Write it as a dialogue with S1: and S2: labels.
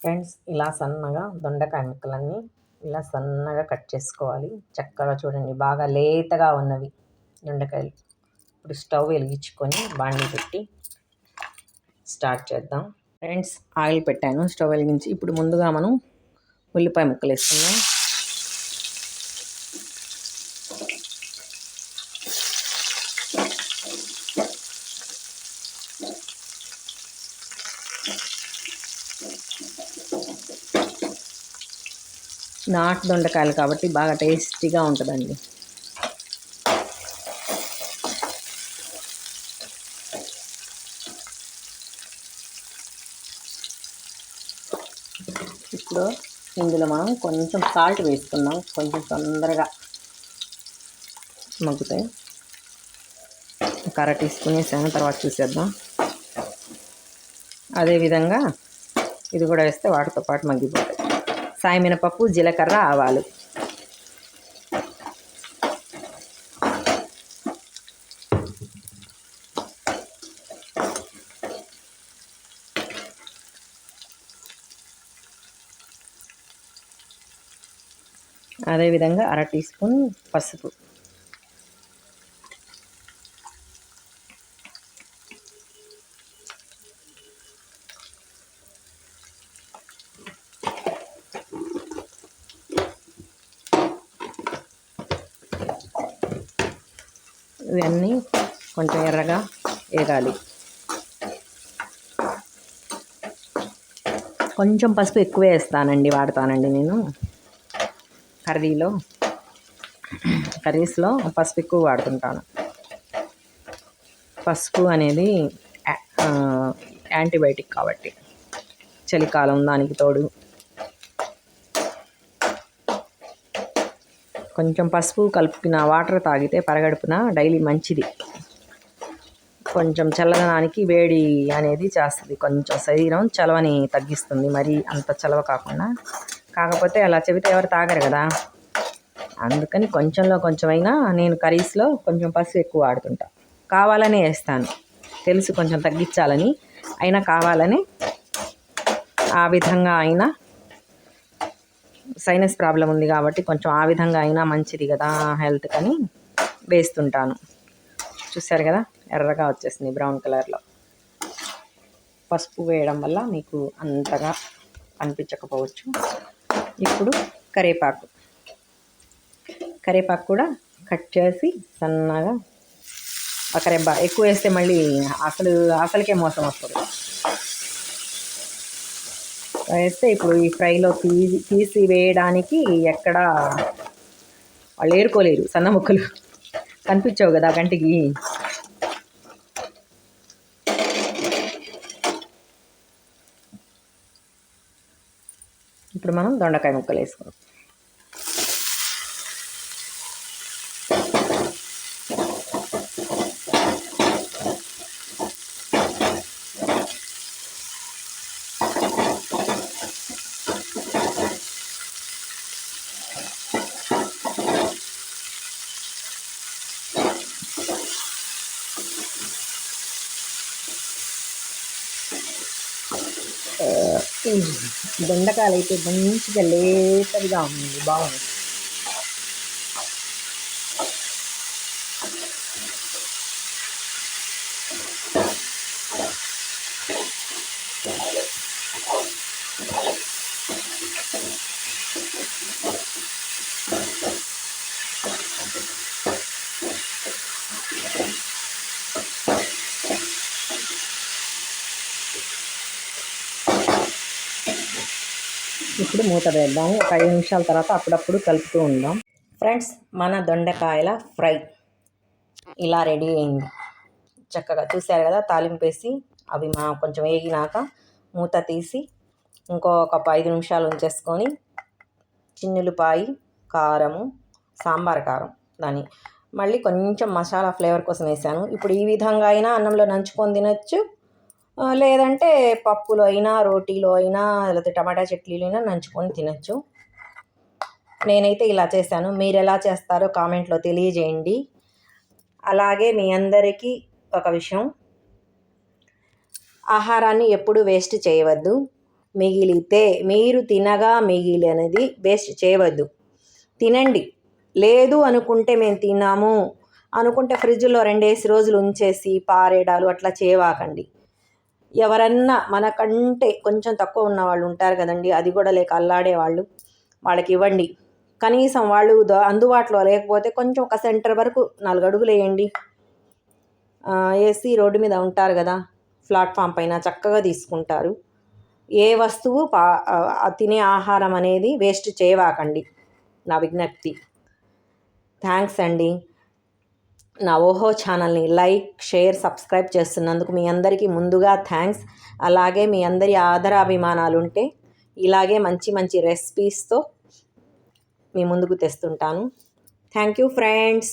S1: Friends ఇలా సన్నగా దొండకాయ ముక్కలన్నీ ఇలా సన్నగా కట్ చేసుకోవాలి. చక్కగా చూడండి బాగా లేతగా ఉన్నవి దొండకాయలు. ఇప్పుడు స్టవ్ వెలిగించుకొని బాండి పెట్టి స్టార్ట్ చేద్దాం. ఫ్రెండ్స్ ఆయిల్ పెట్టాను స్టవ్ వెలిగించి. ఇప్పుడు ముందుగా మనం ఉల్లిపాయ ముక్కలు వేసుకుందాం. నాటు దొండకాయలు కాబట్టి బాగా టేస్టీగా ఉంటుందండి. ఇప్పుడు ఇందులో మనం కొంచెం సాల్ట్ వేసుకుందాం. కొంచెం తొందరగా మగ్గుతాయి. ఒక తీసుకునేసాము తర్వాత చూసేద్దాం. అదేవిధంగా ఇది కూడా వేస్తే వాటితో పాటు మగ్గిపోతాయి. సాయమినపప్పు జీలకర్ర ఆవాలు. అదేవిధంగా అర టీ స్పూన్ పసుపు. ఇవన్నీ కొంచెం ఎర్రగా వేగాలి. కొంచెం పసుపు ఎక్కువ వేస్తానండి వాడతానండి నేను. కర్రీలో కర్రీస్లో పసుపు ఎక్కువ వాడుతుంటాను. పసుపు అనేది యాంటీబయాటిక్ కాబట్టి. చలికాలం దానికి తోడు కొంచెం పసుపు కలుపుకున్న వాటర్ తాగితే పరగడుపున డైలీ మంచిది. కొంచెం చల్లదనానికి వేడి అనేది చేస్తుంది. కొంచెం శరీరం చలవని తగ్గిస్తుంది. మరి అంత చలవ కాకుండా. కాకపోతే అలా చెబితే ఎవరు తాగరు కదా. అందుకని కొంచెంలో కొంచెమైనా నేను కర్రీస్లో కొంచెం పసుపు ఎక్కువ వాడుతుంటా. కావాలనే వేస్తాను. తెలుసు కొంచెం తగ్గించాలని. అయినా కావాలని ఆ విధంగా అయినా సైనస్ ప్రాబ్లం ఉంది కాబట్టి కొంచెం ఆ విధంగా అయినా మంచిది కదా హెల్త్ కని వేస్తుంటాను. చూసారు కదా? ఎర్రగా వచ్చేసింది బ్రౌన్ కలర్లో పసుపు వేయడం వల్ల మీకు అంతగా అనిపించకపోవచ్చు. ఇప్పుడు కరేపాకు. కరేపాకు కూడా కట్ చేసి సన్నగా కరేపా ఎక్కువ వేస్తే మళ్ళీ అసలు అసలుకే మోసం వస్తుంది. వేస్తే ఇప్పుడు ఈ ఫ్రైలో తీసి తీసి వేయడానికి ఎక్కడ వాళ్ళు ఏరుకోలేరు. సన్న ముక్కలు కనిపించవు కదా కంటికి ఇప్పుడు మనం దొండకాయ ముక్కలు వేసుకుందాం. దొండకాయలు అయితే మంచిగా లేతగా ఉంది బాగుంది. ఇప్పుడు మూత వేద్దాము. ఒక ఐదు నిమిషాల తర్వాత అప్పుడప్పుడు కలుపుతూ ఉందాం. ఫ్రెండ్స్ మన దొండకాయల ఫ్రై ఇలా రెడీ అయింది. చక్కగా చూసారు కదా తాలింపు వేసి అవి మా కొంచెం వేగినాక మూత తీసి ఇంకొక ఐదు నిమిషాలు ఉంచేసుకొని చిన్నులపాయి కారము సాంబార్ కారం దాని మళ్ళీ కొంచెం మసాలా ఫ్లేవర్ కోసం వేసాను. ఇప్పుడు ఈ విధంగా అయినా అన్నంలో నంచుకొని తినచ్చు. లేదంటే పప్పులో అయినా రోటీలో అయినా లేకపోతే టమాటా చట్నీలో అయినా నంచుకొని తినచ్చు. నేనైతే ఇలా చేశాను. మీరు ఎలా చేస్తారో కామెంట్లో తెలియజేయండి. అలాగే మీ అందరికీ ఒక విషయం. ఆహారాన్ని ఎప్పుడు వేస్ట్ చేయవద్దు. మిగిలితే మీరు తినగా మిగిలినది వేస్ట్ చేయవద్దు. తినండి. లేదు అనుకుంటే మేము తిన్నాము. అనుకుంటే ఫ్రిడ్జ్లో రెండేసి రోజులు ఉంచేసి పారేయడాలు అట్లా చేయవాకండి. ఎవరన్నా మనకంటే కొంచెం తక్కువ ఉన్న వాళ్ళు ఉంటారు కదండి. అది కూడా లేక అల్లాడే వాళ్ళు వాళ్ళకి ఇవ్వండి. కనీసం వాళ్ళు అందుబాటులో లేకపోతే కొంచెం ఒక సెంటర్ వరకు నాలుగు అడుగులు వేయండి ఏసీ వేసి రోడ్డు మీద ఉంటారు కదా ప్లాట్ఫామ్ పైన చక్కగా తీసుకుంటారు. ఏ వస్తువు పా తినే ఆహారం అనేది వేస్ట్ చేయవాకండి నా విజ్ఞప్తి. థ్యాంక్స్ అండి. నా ఓహో ఛానల్ని లైక్ షేర్ సబ్స్క్రైబ్ చేస్తున్నందుకు మీ అందరికీ ముందుగా థ్యాంక్స్. అలాగే మీ అందరి ఆదరాభిమానాలు ఉంటే ఇలాగే మంచి మంచి రెసిపీస్తో మీ ముందుకు తెస్తుంటాను. Thank you friends